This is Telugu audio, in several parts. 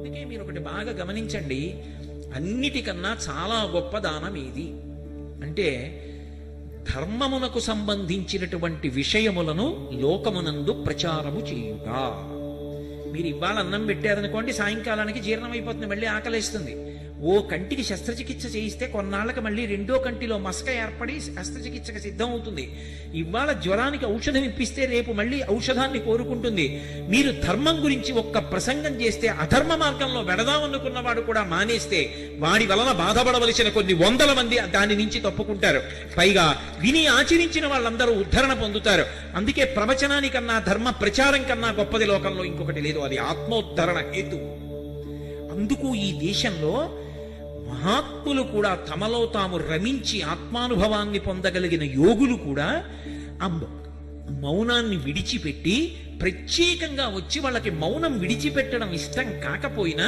అందుకే మీరు ఒకటి బాగా గమనించండి అన్నిటికన్నా చాలా గొప్ప దానం ఏది? అంటే ధర్మమునకు సంబంధించినటువంటి విషయములను లోకమునందు ప్రచారము చేయుట. మీరు ఇవాళ అన్నం పెట్టారనుకోండి సాయంకాలానికి జీర్ణమైపోతుంది మళ్ళీ ఆకలిస్తుంది. ఓ కంటికి శస్త్రచికిత్స చేయిస్తే కొన్నాళ్ళకి మళ్ళీ రెండో కంటిలో మసక ఏర్పడి శస్త్రచికిత్సకు సిద్ధం అవుతుంది ఇవాళ జ్వరానికి ఔషధం ఇప్పిస్తే రేపు మళ్ళీ ఔషధాన్ని కోరుకుంటుంది. మీరు ధర్మం గురించి ఒక్క ప్రసంగం చేస్తే అధర్మ మార్గంలో వెడదామనుకున్నవాడు కూడా మానేస్తే వాడి వలన బాధపడవలసిన కొన్ని వందల మంది దాని నుంచి తప్పుకుంటారు. పైగా విని ఆచరించిన వాళ్ళందరూ ఉద్ధరణ పొందుతారు. అందుకే ప్రవచనానికన్నా ధర్మ ప్రచారం కన్నా గొప్పది లోకంలో ఇంకొకటి లేదు. అది ఆత్మోద్ధరణ హేతు. అందుకు ఈ దేశంలో మహాత్ములు కూడా తమలో తాము రమించి ఆత్మానుభవాన్ని పొందగలిగిన యోగులు కూడా ఆ మౌనాన్ని విడిచిపెట్టి ప్రత్యేకంగా వచ్చి వాళ్ళకి మౌనం విడిచిపెట్టడం ఇష్టం కాకపోయినా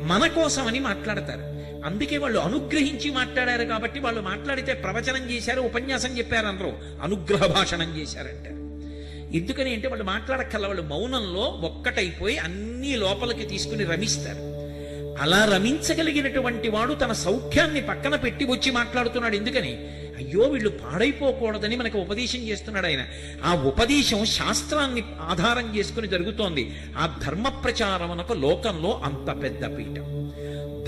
మన కోసమని మాట్లాడతారు. అందుకే వాళ్ళు అనుగ్రహించి మాట్లాడారు కాబట్టి వాళ్ళు మాట్లాడితే ప్రవచనం చేశారు ఉపన్యాసం చెప్పారు అనరు అనుగ్రహ భాషణం చేశారంటారు ఎందుకని అంటే వాళ్ళు మాట్లాడక్కల వాళ్ళు మౌనంలో ఒక్కటైపోయి అన్ని లోపలికి తీసుకుని రమిస్తారు. అలా రమించగలిగినటువంటి వాడు తన సౌఖ్యాన్ని పక్కన పెట్టి వచ్చి మాట్లాడుతున్నాడు. ఎందుకని? అయ్యో వీళ్ళు పాడైపోకూడదని మనకు ఉపదేశం చేస్తున్నాడు ఆయన. ఆ ఉపదేశం శాస్త్రాన్ని ఆధారం చేసుకుని జరుగుతోంది. ఆ ధర్మ ప్రచారమునకు లోకంలో అంత పెద్ద పీఠం.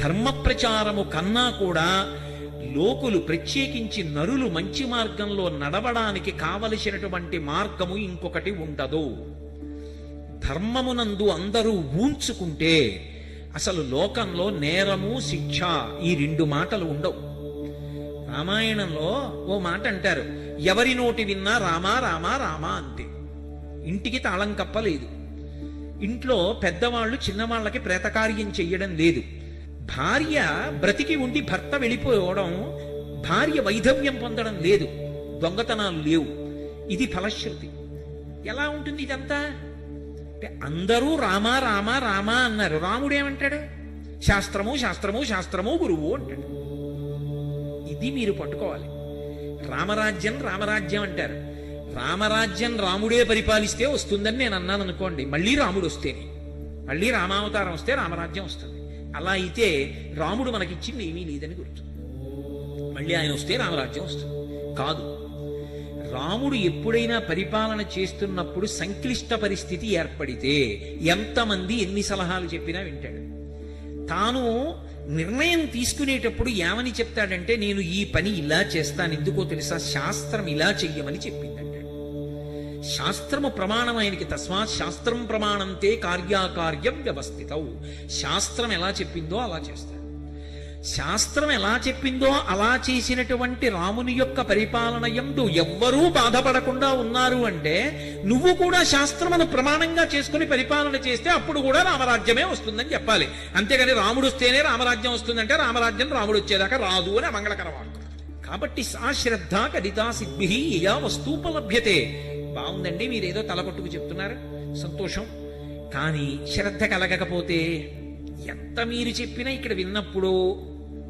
ధర్మ ప్రచారము కన్నా కూడా లోకులు ప్రత్యేకించి నరులు మంచి మార్గంలో నడవడానికి కావలసినటువంటి మార్గము ఇంకొకటి ఉండదు. ధర్మమునందు అందరూ ఊంచుకుంటే అసలు లోకంలో నేరము శిక్ష ఈ రెండు మాటలు ఉండవు. రామాయణంలో ఓ మాట అంటారు ఎవరి నోటి విన్నా రామా రామా రామా అంతే ఇంటికి తాళం కప్పలేదు. ఇంట్లో పెద్దవాళ్ళు చిన్నవాళ్ళకి ప్రేతకార్యం చెయ్యడం లేదు. భార్య బ్రతికి ఉండి భర్త వెళ్ళిపోవడం భార్య వైధవ్యం పొందడం లేదు. దొంగతనాలు లేవు. ఇది ఫలశ్రుతి. ఎలా ఉంటుంది ఇదంతా? అంటే అందరూ రామా రామా రామా అన్నారు. రాముడు ఏమంటాడు? శాస్త్రము శాస్త్రము శాస్త్రము గురువు అంటాడు. ఇది మీరు పట్టుకోవాలి. రామరాజ్యం రామరాజ్యం అంటారు. రామరాజ్యం రాముడే పరిపాలిస్తే వస్తుందని నేను అన్నాను అనుకోండి. మళ్ళీ రాముడు వస్తేనే. మళ్ళీ రామావతారం వస్తే రామరాజ్యం వస్తుంది. అలా అయితే రాముడు మనకిచ్చింది ఏమీ లేదని గుర్తు. మళ్ళీ ఆయన వస్తే రామరాజ్యం వస్తుంది. కాదు. రాముడు ఎప్పుడైనా పరిపాలన చేస్తున్నప్పుడు సంక్లిష్ట పరిస్థితి ఏర్పడితే ఎంతమంది ఎన్ని సలహాలు చెప్పినా వింటాడు. తాను నిర్ణయం తీసుకునేటప్పుడు ఏమని చెప్తాడంటే నేను ఈ పని ఇలా చేస్తాను ఎందుకో తెలుసా? శాస్త్రం ఇలా చెయ్యమని చెప్పిందంటాడు. శాస్త్రము ప్రమాణం ఆయనకి తస్మాత్ శాస్త్రం ప్రమాణంతే కార్యాకార్యం వ్యవస్థితౌ. శాస్త్రం ఎలా చెప్పిందో అలా చేస్తాడు. శాస్త్రం ఎలా చెప్పిందో అలా చేసినటువంటి రాముని యొక్క పరిపాలన ఎందు ఎవ్వరూ బాధపడకుండా ఉన్నారు అంటే నువ్వు కూడా శాస్త్రమును ప్రమాణంగా చేసుకుని పరిపాలన చేస్తే అప్పుడు కూడా రామరాజ్యమే వస్తుందని చెప్పాలి. అంతేగాని రాముడు వస్తేనే రామరాజ్యం వస్తుందంటే రామరాజ్యం రాముడు వచ్చేదాకా రాదు అని మంగళకరవాడు కాబట్టి సా శ్రద్ధ కడితా సిద్ధి యా వస్తూపలభ్యతే బాగుందండి మీరేదో తలపట్టుకు చెప్తున్నారు. సంతోషం. కానీ శ్రద్ధ కలగకపోతే ఎంత మీరు చెప్పినా ఇక్కడ విన్నప్పుడు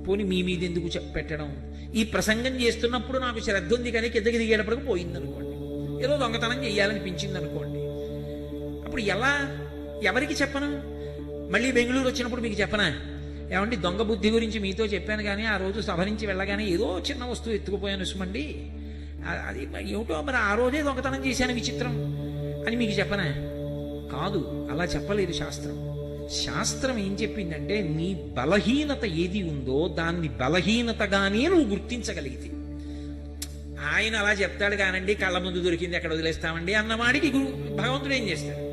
పోని మీ మీద ఎందుకు పెట్టడం? ఈ ప్రసంగం చేస్తున్నప్పుడు నాకు శ్రద్ధ ఉంది కానీ కిందకి దిగేటప్పటికి పోయింది అనుకోండి ఏదో దొంగతనం చేయాలనిపించింది అనుకోండి అప్పుడు ఎలా? ఎవరికి చెప్పను? మళ్ళీ బెంగళూరు వచ్చినప్పుడు మీకు చెప్పనా? ఏమండి దొంగ బుద్ధి గురించి మీతో చెప్పాను కానీ ఆ రోజు సభ నుంచి వెళ్ళగానే ఏదో చిన్న వస్తువు ఎత్తుకుపోయాను సుమండి. అది ఏమిటో మరి ఆ రోజే దొంగతనం చేశాను విచిత్రం. అని మీకు చెప్పనా? కాదు అలా చెప్పలేదు శాస్త్రం. శాస్త్రం ఏం చెప్పిందంటే నీ బలహీనత ఏది ఉందో దాన్ని బలహీనతగానే నువ్వు గుర్తించగలిగితే. ఆయన అలా చెప్తాడు కానండి కళ్ళ ముందు దొరికింది ఎక్కడ వదిలేస్తామండి? అన్నవాడికి గురు భగవంతుడు ఏం చేస్తాడు?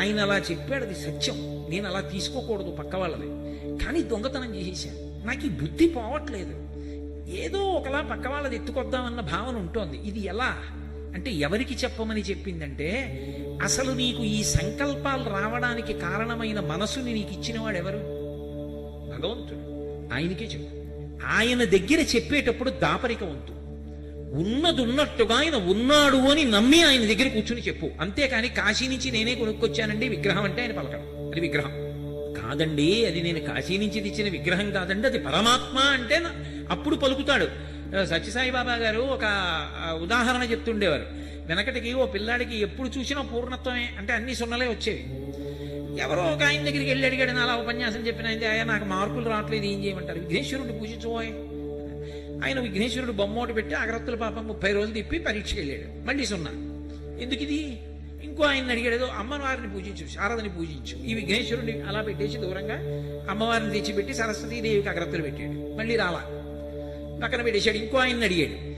ఆయన అలా చెప్పాడు అది సత్యం. నేను అలా తీసుకోకూడదు పక్క వాళ్ళది కానీ దొంగతనం చేసేసాను నాకు ఈ బుద్ధి పోవట్లేదు. ఏదో ఒకలా పక్క వాళ్ళది ఎత్తుకొద్దామన్న భావన ఉంటుంది. ఇది ఎలా? అంటే ఎవరికి చెప్పమని చెప్పిందంటే అసలు నీకు ఈ సంకల్పాలు రావడానికి కారణమైన మనసుని నీకు ఇచ్చినవాడు ఎవరు? భగవంతుడు. ఆయనకే చెప్పు. ఆయన దగ్గర చెప్పేటప్పుడు దాపరిక వంతు ఉన్నది ఉన్నట్టుగా ఆయన ఉన్నాడు అని నమ్మి ఆయన దగ్గర కూర్చుని చెప్పు. అంతేకాని కాశీ నుంచి నేనే కొనుక్కొచ్చానండి విగ్రహం అంటే ఆయన పలకడం. అది విగ్రహం. కాదండి అది నేను కాశీ నుంచి తెచ్చిన విగ్రహం కాదండి అది పరమాత్మ అంటే అప్పుడు పలుకుతాడు. ఆ, సత్యసాయి బాబా గారు ఒక ఉదాహరణ చెప్తుండేవారు. వెనకటికి ఓ పిల్లాడికి ఎప్పుడు చూసినా పూర్ణత్వమే అంటే అన్ని సున్నలే వచ్చేవి. ఎవరో ఒక ఆయన దగ్గరికి వెళ్ళి అడిగాడు అలా ఉపన్యాసం చెప్పిన ఆయన అయ్యా నాకు మార్కులు రావట్లేదు ఏం చేయమంటారు? విఘ్నేశ్వరుడు పూజించుకోయ్ ఆయన విఘ్నేశ్వరుడు బొమ్మోటి పెట్టి అగరత్తుల పాపం ముప్పై రోజులు తిప్పి పరీక్షకి వెళ్ళాడు. మళ్ళీ సున్నా. ఎందుకు ఇది? ఇంకో ఆయన అడిగాడు అమ్మవారిని పూజించు శారదని పూజించు. ఈ విఘ్నేశ్వరుడిని అలా పెట్టేసి దూరంగా అమ్మవారిని తెచ్చిపెట్టి సరస్వతీదేవికి అగరత్తులు పెట్టాడు. మళ్ళీ రాలా. పక్కన పెట్టేశాడు ఇంకో ఆయన అడిగాడు.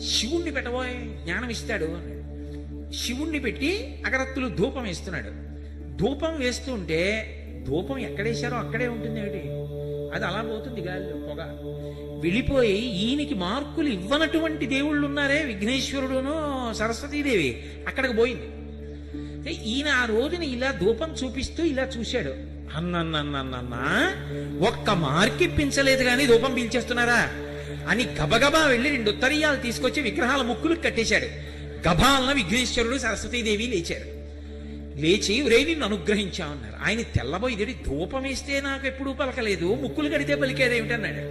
శివుణ్ణి పెట్టబోయ్ జ్ఞానం ఇస్తాడు అన్నాడు. శివుణ్ణి పెట్టి అగరత్తులు ధూపం వేస్తున్నాడు. ధూపం వేస్తుంటే ధూపం ఎక్కడేశారో అక్కడే ఉంటుంది ఏమిటి? అది అలా పోతుంది గాలిలో పొగ. వెళ్ళిపోయి ఈయనకి మార్కులు ఇవ్వనటువంటి దేవుళ్ళు ఉన్నారే విఘ్నేశ్వరుడును సరస్వతీదేవి. అక్కడికి పోయింది. ఈయన ఆ రోజున ఇలా ధూపం చూపిస్తూ ఇలా చూశాడు. అన్నన్నన్నన్న ఒక్క మార్కిప్పించలేదు కానీ ధూపం పీల్చేస్తున్నారా? అని గబగబా వెళ్ళి రెండు ఉత్తరీయాలు తీసుకొచ్చి విగ్రహాల ముక్కులు కట్టేశాడు. గభాలన విఘ్నేశ్వరుడు సరస్వతీదేవి లేచారు. లేచి ఒరే నిన్ను అనుగ్రహించామన్నారు ఆయన తెల్లబోయిదేడి ధూపం వేస్తే నాకు ఎప్పుడూ పలకలేదు. ముక్కులు కడితే పలికేదేమిటన్నాడు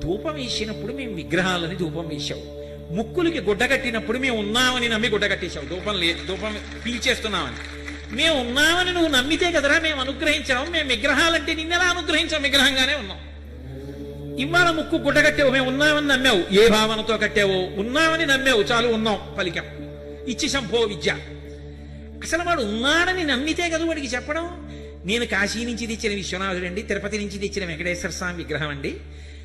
ధూపం వేసినప్పుడు మేము విగ్రహాలని ధూపం వేశావు ముక్కులకి గుడ్డ కట్టినప్పుడు మేము ఉన్నామని నమ్మి గుడ్డ కట్టేశావు ధూపం లేదు ధూపం పీల్చేస్తున్నామని. మేము ఉన్నామని నువ్వు నమ్మితే కదరా మేము అనుగ్రహించాము మేము విగ్రహాలంటే నిన్నెలా అనుగ్రహించాం? విగ్రహంగానే ఉన్నాం. ఇవాళ ముక్కు గుడ్డ కట్టావు మేము ఉన్నామని నమ్మావు. ఏ భావనతో కట్టావో? ఉన్నామని నమ్మావు. చాలు ఉన్నాం. పలికాం ఇచ్చి శంభో విద్య. అసలు వాడు ఉన్నాడని నమ్మితే కదా వాడికి చెప్పడం? నేను కాశీ నుంచి తెచ్చిన విశ్వనాథుడు అండి తిరుపతి నుంచి తెచ్చిన వెంకటేశ్వర స్వామి విగ్రహం అండి.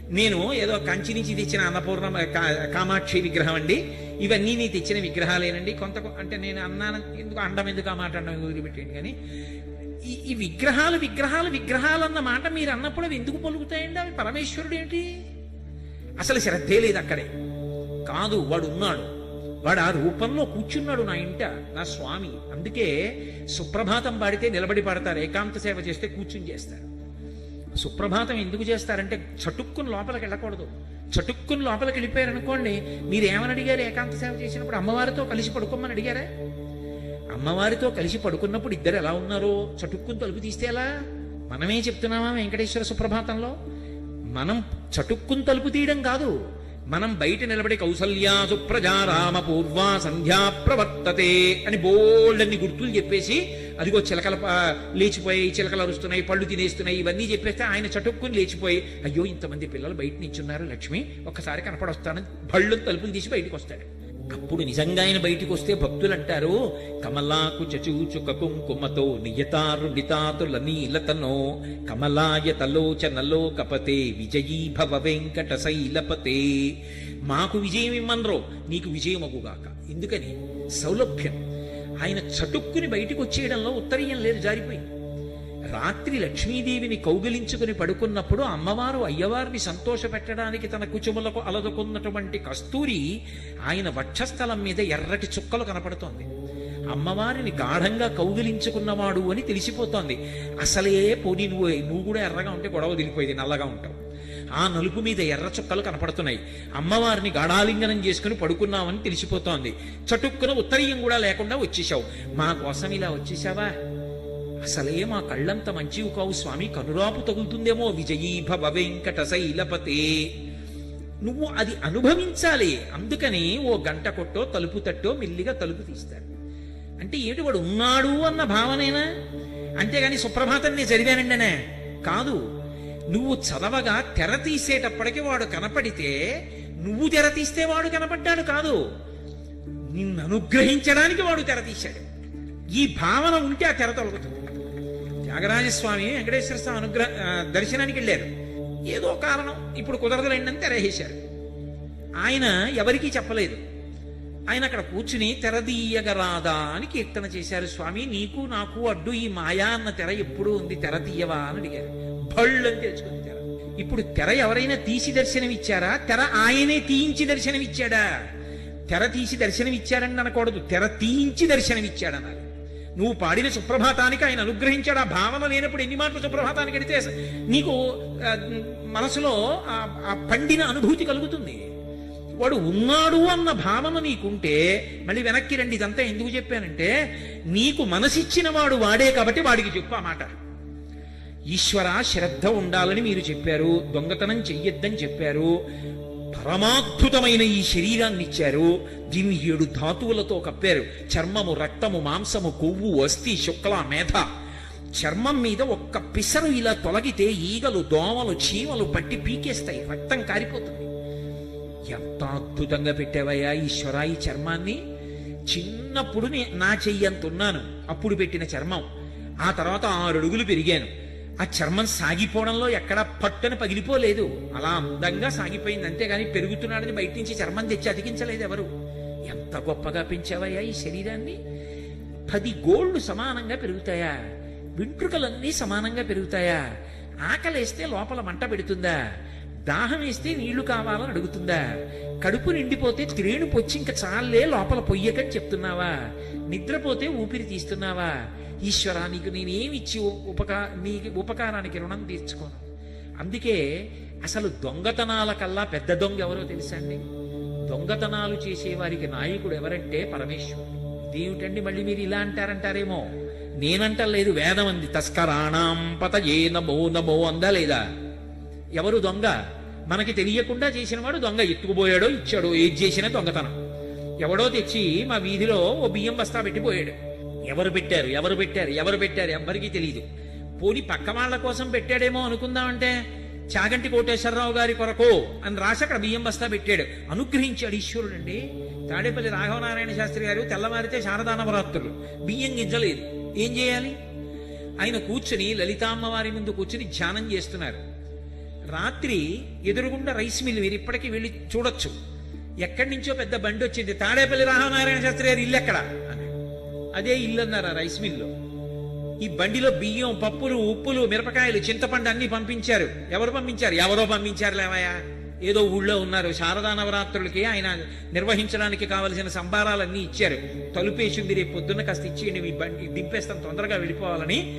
నేను ఏదో కంచి నుంచి తెచ్చిన అన్నపూర్ణ కా- కామాక్షి విగ్రహం అండి. ఇవన్నీ నీ తెచ్చిన విగ్రహాలేనండి. కొంత అంటే నేను అన్నాను ఎందుకు అండం ఎందుకు ఆ మాట అండం వదిలిపెట్టండి కానీ ఈ ఈ విగ్రహాలు విగ్రహాలు విగ్రహాలు అన్న మాట మీరు అన్నప్పుడు అవి ఎందుకు పలుకుతాయండి? అవి పరమేశ్వరుడు ఏంటి? అసలు శ్రద్ధే లేదు అక్కడే. కాదు వాడు ఉన్నాడు వాడు ఆ రూపంలో కూర్చున్నాడు నా ఇంట నా స్వామి. అందుకే సుప్రభాతం పాడితే నిలబడి పాడతారు ఏకాంత సేవ చేస్తే కూర్చుని చేస్తారు. సుప్రభాతం ఎందుకు చేస్తారంటే చటుక్కుని లోపలికి వెళ్ళకూడదు. చటుక్కుని లోపలికి వెళ్ళిపోయారనుకోండి మీరు ఏమని అడిగారు? ఏకాంత సేవ చేసినప్పుడు అమ్మవారితో కలిసి పడుకోమని అడిగారా? అమ్మవారితో కలిసి పడుకున్నప్పుడు ఇద్దరు ఎలా ఉన్నారో చటుక్కుని తలుపు తీస్తే ఎలా? మనమే చెప్తున్నామా వెంకటేశ్వర సుప్రభాతంలో? మనం చటుక్కుని తలుపు తీయడం కాదు. మనం బయట నిలబడి కౌసల్యా సుప్రజా పూర్వ సంధ్యా ప్రవర్తతే అని బోల్డన్ని గుర్తులు చెప్పేసి అదిగో చిలకల లేచిపోయి చిలకలు అరుస్తున్నాయి పళ్ళు తినేస్తున్నాయి ఇవన్నీ చెప్పేస్తే ఆయన చటుక్కుని లేచిపోయి అయ్యో ఇంతమంది పిల్లలు బయట నించున్నారు లక్ష్మి ఒక్కసారి కనపడొస్తానని బళ్ళు తలుపులు తీసి బయటికి వస్తాడు. అప్పుడు నిజంగా ఆయన బయటికి వస్తే భక్తులు అంటారు కమలాకు చచూచుక కుంకుమతో నియతారుణితాతుల నీలతనో కమలాయ తలోచనలో కపతే విజయీ భవ వెంకట శైలపతే. మాకు విజయం ఇమ్మన్రో నీకు విజయమగుగాక. ఎందుకని? సౌలభ్యం. ఆయన చటుక్కుని బయటికి వచ్చేయడంలో ఉత్తరీయం లేదు జారిపోయింది. రాత్రి లక్ష్మీదేవిని కౌగిలించుకుని పడుకున్నప్పుడు అమ్మవారు అయ్యవారిని సంతోషపెట్టడానికి తన కుచుములకు అలదుకున్నటువంటి కస్తూరి ఆయన వక్షస్థలం మీద ఎర్రటి చుక్కలు కనపడుతోంది. అమ్మవారిని గాఢంగా కౌగిలించుకున్నవాడు అని తెలిసిపోతోంది. అసలే పోనీ నువ్వు నువ్వు కూడా ఎర్రగా ఉంటే గొడవ దిగిపోయింది నల్లగా ఉంటావు. ఆ నలుపు మీద ఎర్ర చుక్కలు కనపడుతున్నాయి. అమ్మవారిని గాఢాలింగనం చేసుకుని పడుకున్నావని తెలిసిపోతోంది. చటుక్కున ఉత్తరీయం కూడా లేకుండా వచ్చేసావు మా కోసం ఇలా వచ్చేసావా అసలే మా కళ్ళంత మంచివి కావు స్వామి కనురాపు తగులుతుందేమో విజయీభవ వెంకట శైలపతే నువ్వు అది అనుభవించాలి. అందుకని ఓ గంట కొట్టో తలుపు తట్టో మెల్లిగా తలుపు తీస్తారు. అంటే ఏమిటి వాడు ఉన్నాడు అన్న భావనేనా? అంతేగాని సుప్రభాతం నేను చదివానండినే కాదు నువ్వు చదవగా తెర తీసేటప్పటికి వాడు కనపడితే నువ్వు తెర తీస్తే వాడు కనపడ్డాడు కాదు. నిన్ను అనుగ్రహించడానికి వాడు తెర తీశాడు. ఈ భావన ఉంటే ఆ తెర తొలగుతుంది. నాగరాజస్వామి వెంకటేశ్వర స్వామి అనుగ్రహ దర్శనానికి వెళ్ళారు. ఏదో కారణం. ఇప్పుడు కుదరదులేండి తెరహేశారు. ఆయన ఎవరికీ చెప్పలేదు. ఆయన అక్కడ కూర్చుని తెరదీయగరాదా అని కీర్తన చేశారు. స్వామి నీకు నాకు అడ్డు ఈ మాయా అన్న తెర ఎప్పుడూ ఉంది తెర తీయవా అని అడిగారు. భళ్ళు అని తెలుసుకుంది తెర. ఇప్పుడు తెర ఎవరైనా తీసి దర్శనమిచ్చారా తెర ఆయనే తీయించి దర్శనమిచ్చాడా తెర తీసి దర్శనమిచ్చాడని అనకూడదు. తెర తీయించి దర్శనమిచ్చాడన్నారు నువ్వు పాడిన సుప్రభాతానికి ఆయన అనుగ్రహించాడు. ఆ భావన లేనప్పుడు ఎన్ని మాటలు సుప్రభాతానికి అడితే నీకు మనసులో ఆ- ఆ పండిన అనుభూతి కలుగుతుంది. వాడు ఉన్నాడు అన్న భావన నీకుంటే మళ్ళీ వెనక్కి రండి ఇదంతా ఎందుకు చెప్పానంటే నీకు మనసిచ్చిన వాడు వాడే కాబట్టి వాడికి చెప్పు ఆ మాట. ఈశ్వర శ్రద్ధ ఉండాలని మీరు చెప్పారు దొంగతనం చెయ్యొద్దని చెప్పారు పరమాద్భుతమైన ఈ శరీరాన్ని ఇచ్చారు దీన్ని ఏడు ధాతువులతో కప్పారు. చర్మము రక్తము మాంసము కొవ్వు అస్థి శుక్ల మేధ. చర్మం మీద ఒక్క పిసరు ఇలా తొలగితే ఈగలు దోమలు చీమలు పట్టి పీకేస్తాయి. రక్తం కారిపోతుంది. ఎంత అద్భుతంగా పెట్టావయ్యా ఈశ్వరా ఈ చర్మాన్ని? చిన్నప్పుడు నా చెయ్యంతున్నాను అప్పుడు పెట్టిన చర్మం. ఆ తర్వాత ఆరు అడుగులు పెరిగాను. ఆ చర్మం సాగిపోవడంలో ఎక్కడా పట్టున పగిలిపోలేదు. అలా అందంగా సాగిపోయింది. అంతేగాని పెరుగుతున్నాడని బయట నుంచి చర్మం తెచ్చి అతికించలేదు ఎవరు. ఎంత గొప్పగా పెంచావయ్యా ఈ శరీరాన్ని? పది గోళ్ళు సమానంగా పెరుగుతాయా? వెంట్రుకలన్నీ సమానంగా పెరుగుతాయా? ఆకలేస్తే లోపల మంట పెడుతుందా? దాహం వేస్తే నీళ్ళు కావాలని అడుగుతుందా? కడుపు నిండిపోతే త్రేణు పొచ్చి ఇంక చాలే లోపల పొయ్యకని చెప్తున్నావా? నిద్రపోతే ఊపిరి తీస్తున్నావా? ఈశ్వరా నీకు నేనేమిచ్చి ఉపకా నీకు ఉపకారానికి రుణం తీర్చుకోను. అందుకే అసలు దొంగతనాల కల్లా పెద్ద దొంగ ఎవరో తెలుసా అండి? దొంగతనాలు చేసేవారికి నాయకుడు ఎవరంటే పరమేశ్వరుడు. దేవుటండి మళ్ళీ మీరు ఇలా అంటారంటారేమో? నేనంటలేదు వేదం అంది. తస్కరాణం ఏ నమో నమో అందా లేదా? ఎవరు దొంగ? మనకి తెలియకుండా చేసినవాడు దొంగ. ఎత్తుకుపోయాడో ఇచ్చాడో ఏది చేసినా దొంగతనం. ఎవడో తెచ్చి మా వీధిలో ఓ బియ్యం బస్తా పెట్టిపోయాడు ఎవరు పెట్టారు ఎవరు పెట్టారు ఎవరు పెట్టారు ఎవ్వరికీ తెలియదు పోని పక్క వాళ్ళ కోసం పెట్టాడేమో అనుకుందామంటే చాగంటి కోటేశ్వరరావు గారి కొరకు అని రాసి అక్కడ బియ్యం బస్తా పెట్టాడు. అనుగ్రహించాడు ఈశ్వరుడు అండి. తాడేపల్లి రాఘవనారాయణ శాస్త్రి గారు తెల్లవారితే శారదా నవరాత్రులు బియ్యం గింజలేదు. ఏం చేయాలి? ఆయన కూర్చుని లలితామ్మవారి ముందు కూర్చుని ధ్యానం చేస్తున్నారు. రాత్రి ఎదురుగుండా రైస్ మిల్ మీరు ఇప్పటికీ వెళ్ళి చూడొచ్చు. ఎక్కడి నుంచో పెద్ద బండి వచ్చింది. తాడేపల్లి రాఘవనారాయణ శాస్త్రి గారి ఇల్లు ఎక్కడ? అని అదే ఇల్లు అన్నారు ఆ రైస్ మిల్లో? ఈ బండిలో బియ్యం పప్పులు ఉప్పులు మిరపకాయలు చింతపండు అన్ని పంపించారు. ఎవరు పంపించారు? ఎవరో పంపించారులేమయ్యా ఏదో ఊళ్ళో ఉన్నారు. శారదా నవరాత్రులకి ఆయన నిర్వహించడానికి కావలసిన సంబారాలన్నీ ఇచ్చారు. తలుపేసింది రేపు పొద్దున్న కాస్త ఇచ్చేయండి మీ బండి దింపేస్తాం తొందరగా వెళ్ళిపోవాలని.